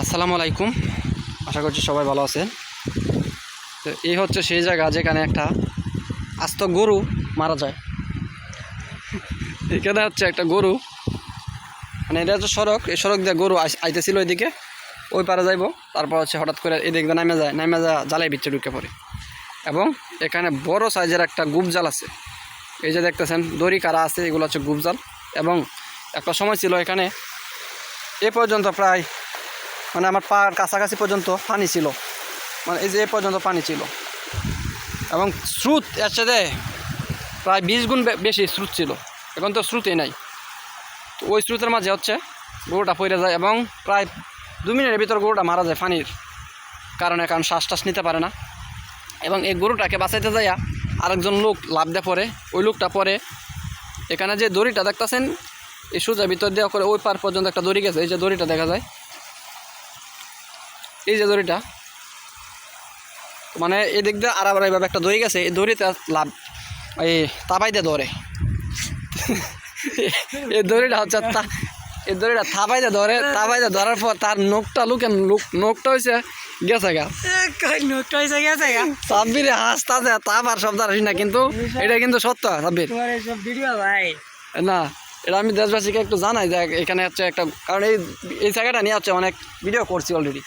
আসসালামু আলাইকুম। আশা করছি সবাই ভালো আছেন। তো এই হচ্ছে সেই জায়গা যেখানে একটা আস্ত গরু মারা যায়। এখানে হচ্ছে একটা গরু। মানে এটা হচ্ছে সড়ক। এই সড়ক দিয়ে গরু আইতেছিল ওইদিকে। ওই পারে যাইবো। তারপর হচ্ছে হঠাৎ করে এদিকে দিয়ে নামে যায়। নামে যা জালে বিচ্ছে ঢুকে পড়ে। এবং এখানে বড় সাইজের একটা গুপ জাল আছে। এই যে দেখতেছেন, দড়ি কারা আছে, এগুলো হচ্ছে গুপ জাল এবং একটা সময় ছিল এখানে এ পর্যন্ত প্রায় মানে আমার পার কাছাকাছি পর্যন্ত পানি ছিল। মানে এই যে এ পর্যন্ত পানি ছিল। এবং স্রোত এর সাথে প্রায় বিশ গুণ বেশি স্রোত ছিল। এখন তো স্রোতই নাই। তো ওই স্রোতের মাঝে হচ্ছে গরুটা পড়ে যায় এবং প্রায় দু মিনিটের ভিতর গরুটা মারা যায় পানির কারণে, কারণ শ্বাস টাস নিতে পারে না। এবং এই গরুটাকে বাঁচাইতে যাইয়া আরেকজন লোক লাভ দিয়ে পড়ে। ওই লোকটা পরে এখানে যে দড়িটা দেখতেছেন এই সোজা ভিতর দেওয়া করে ওই পার পর্যন্ত একটা দড়ি গেছে এই যে দড়িটা দেখা যায়। এই যে দড়িটা মানে এদিক দিয়ে আর আবার এইভাবে একটা দড়ি গেছে এই দড়িতে লাভ এই তাবাই দিয়ে ধরে। এই দড়িটা হচ্ছে তা- এই দড়িটা থাবাই দিয়ে ধরে দিয়ে ধরার পর তার নখটা লুকে নখটা হয়েছে গেছে গা। কইছে গেছে গা? সাব্বিরে হাসতাছে তাবার শব্দ আসি না কিন্তু এটা কিন্তু সত্য সাব্বির। ভিডিও ভাই। না এটা আমি দেশবাসীকে একটু জানাই যে এখানে হচ্ছে একটা কারণ এই এই জায়গাটা নিয়ে হচ্ছে অনেক ভিডিও করছি অলরেডি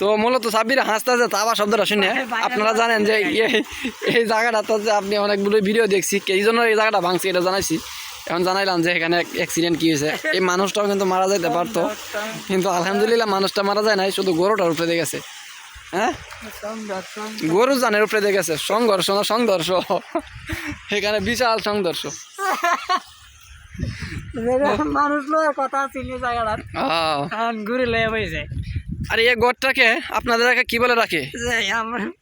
তো মূলত সাব্বির হাসতে হাসতে তাবা শব্দটা শুনে। আপনারা জানেন যে এই- জায়গাটা তো যে আপনি অনেকগুলো ভিডিও দেখছি এই জন্য এই জায়গাটা ভাঙছি এটা জানাইছি। এখন জানাইলাম যে এখানে অ্যাক্সিডেন্ট কী হয়েছে। এই মানুষটাও কিন্তু মারা যাইতে পারতো। কিন্তু আলহামদুলিল্লাহ মানুষটা মারা যায় নাই শুধু গরুটার উপরে গেছে হ্যাঁ? গরু জানের উপরে গেছে সংঘর্ষ না সংঘর্ষ? এখানে বিশাল সংঘর্ষ। মানুষ লয় কথা চিনি জায়গাটা। আহ, কারণ ঘুরে লয়ে বইছে। আর এই গড়টাকে আপনাদের কি বলে রাখে?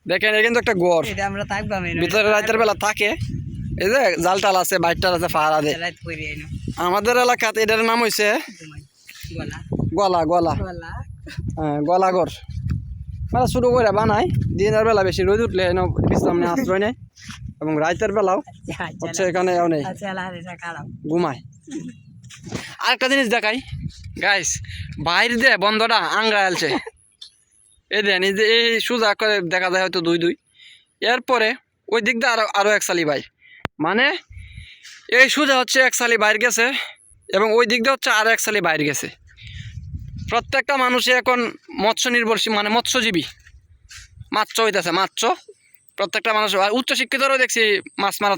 দেখেন এটা কিন্তু একটা গড়। আমরা থাকবাম ভিতরে রাতের বেলা থাকে। এই যে জাল টাল আছে বাইট টাল আছে দে আমাদের এলাকাতে এটার নাম হয়েছে গলা। গলা গলা। গলা। হ্যাঁ গলাগড় মানে শুরু করে বানায় দিনের বেলা বেশি রোদ উঠলে বিশ্রাম নেই আশ্রয় নেই এবং রাতের বেলাও হচ্ছে এখানে নেই। ঘুমায়। আরেকটা জিনিস দেখাই। গাইস বাইর দে, বন্ধটা আংরা আলছে। এই দেন, এই যে এই সোজা করে দেখা যায় হয়তো দুই দুই। এরপরে ওই দিক দিয়ে আরও আরও এক সালি বাইর। মানে এই সোজা হচ্ছে এক সালি বাইর গেছে এবং ওই দিক দিয়ে হচ্ছে আরও এক সালি বাইর গেছে। প্রত্যেকটা মানুষে এখন মৎস্য নির্ভরশীল মানে মৎস্যজীবী। মাছ হইতেছে মাছ প্রত্যেকটা মানুষ উচ্চশিক্ষিতরাও দেখছি মাছ মারা